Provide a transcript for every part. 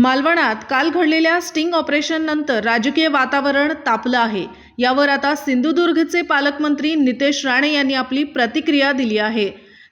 मालवणात काल घडलेल्या स्टिंग ऑपरेशननंतर राजकीय वातावरण तापलं आहे. यावर आता सिंधुदुर्गचे पालकमंत्री नितेश राणे यांनी आपली प्रतिक्रिया दिली आहे.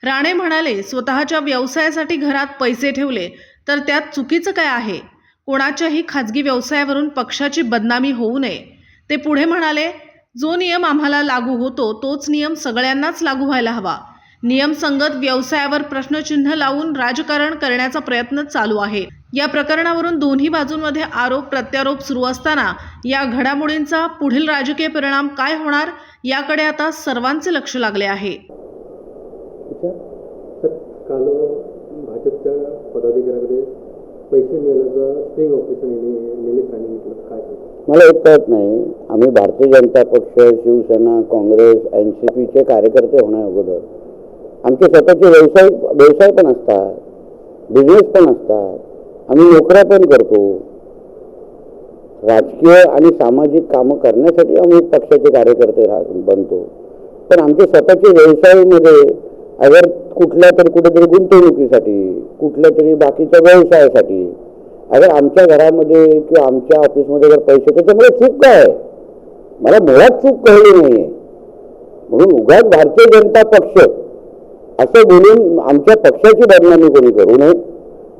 राणे म्हणाले स्वतःच्या व्यवसायासाठी घरात पैसे ठेवले तर त्यात चुकीचं काय आहे? कोणाच्याही खाजगी व्यवसायावरून पक्षाची बदनामी होऊ नये. ते पुढे म्हणाले जो नियम आम्हाला लागू होतो तोच नियम सगळ्यांनाच लागू व्हायला हवा. नियमसंगत व्यवसायावर प्रश्नचिन्ह लावून राजकारण करण्याचा प्रयत्न चालू आहे. या प्रकरणावरून दोन्ही बाजूंमध्ये आरोप प्रत्यारोप सुरू असताना या घडामोडींचा पुढील राजकीय परिणाम काय होणार याकडे आता सर्वांचे लक्ष लागले आहे. काल भाजपच्या पदाधिकाऱ्याकडे पैसे मिळाल्याचं ऑपरेशन यांनी निलेश राणे म्हटलं काय सांगतो मला एक कळत नाही आम्ही Bharatiya Janata Paksha Shivsena Congress N C पीचे कार्यकर्ते होण्या अगोदर आमचे स्वतःचे व्यवसाय व्यवसाय पण असतात. बिझनेस पण असतात. आम्ही नोकऱ्या पण करतो. राजकीय आणि सामाजिक कामं करण्यासाठी आम्ही पक्षाचे कार्यकर्ते बनतो. पण आमचे स्वतःचे व्यवसायामध्ये अगर कुठल्या तरी कुठेतरी गुंतवणुकीसाठी कुठल्या तरी बाकीच्या व्यवसायासाठी अगर आमच्या घरामध्ये किंवा आमच्या ऑफिसमध्ये जर पैसे त्याच्यामुळे चूक काय? आहे? मला मुळात चूक कळली नाही आहे म्हणून उगाच भारतीय जनता पक्ष असं बोलून आमच्या पक्षाची बदनामी कोणी करू नये?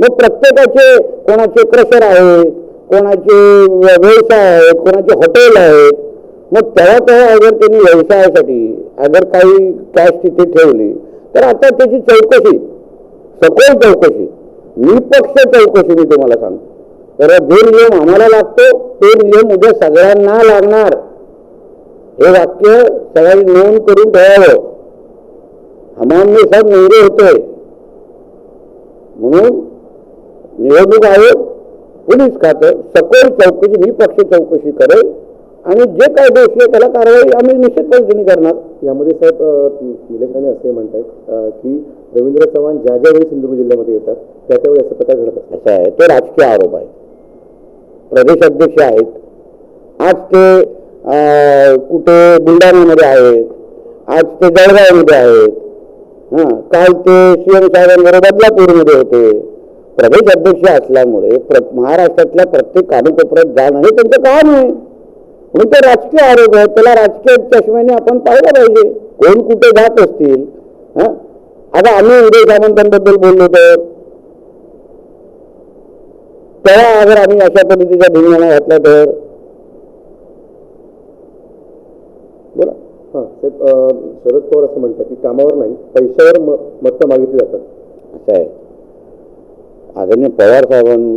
मग प्रत्येकाचे कोणाचे क्रशर आहेत कोणाचे व्यवसाय आहेत कोणाचे हॉटेल आहेत. मग तेव्हा तेव्हा अगर त्यांनी व्यवसायासाठी अगर काही कॅश तिथे ठेवली तर आता त्याची चौकशी सखोल चौकशी निपक्ष चौकशी मी तुम्हाला सांगतो. तर जो नियम आम्हाला लागतो तो नियम उद्या सगळ्यांना लागणार. हे वाक्य सगळ्यांनी नोंद करून ठेवावं. हमाम में सब नवरे होते म्हणून निवडणूक आयोग पोलीस खातं सखोल चौकशी निपक्ष चौकशी करेल आणि जे काय दोषी आहे त्याला कारवाई आम्ही निश्चित पद्धतीने करणार. यामध्ये साहेब निलेश राणे असे अ, की रवींद्र चव्हाण ज्या ज्या वेळी सिंधुदुर्ग जिल्ह्यामध्ये येतात त्या त्यावेळी असं प्रकार घडत असं आहे ते राजकीय आरोप आहे प्रदेश अध्यक्ष आहेत. आज ते कुठे बुलढाण्यामध्ये आहेत. आज ते जळगावमध्ये आहेत. हा काल ते सीएम साहेबांबरोबर बदलापूरमध्ये होते. प्रदेश अध्यक्ष असल्यामुळे प्र महाराष्ट्रातल्या प्रत्येक कानाकोपऱ्यात जाणं हे त्यांचं काम आहे. म्हणून ते राजकीय आरोप आहे त्याला राजकीय चष्म्याने आपण पाहिलं पाहिजे. कोण कुठे जात असतील आता आम्ही उदय सामंतांबद्दल बोललो तर तेव्हा अगर आम्ही अशा पद्धतीच्या धिंगाणा घातला तर बोला. हां साहेब शरद पवार असं म्हणतात की कामावर नाही पैशावर म मतं मागितली जातात. असं आहे. आदरणीय पवार साहेबां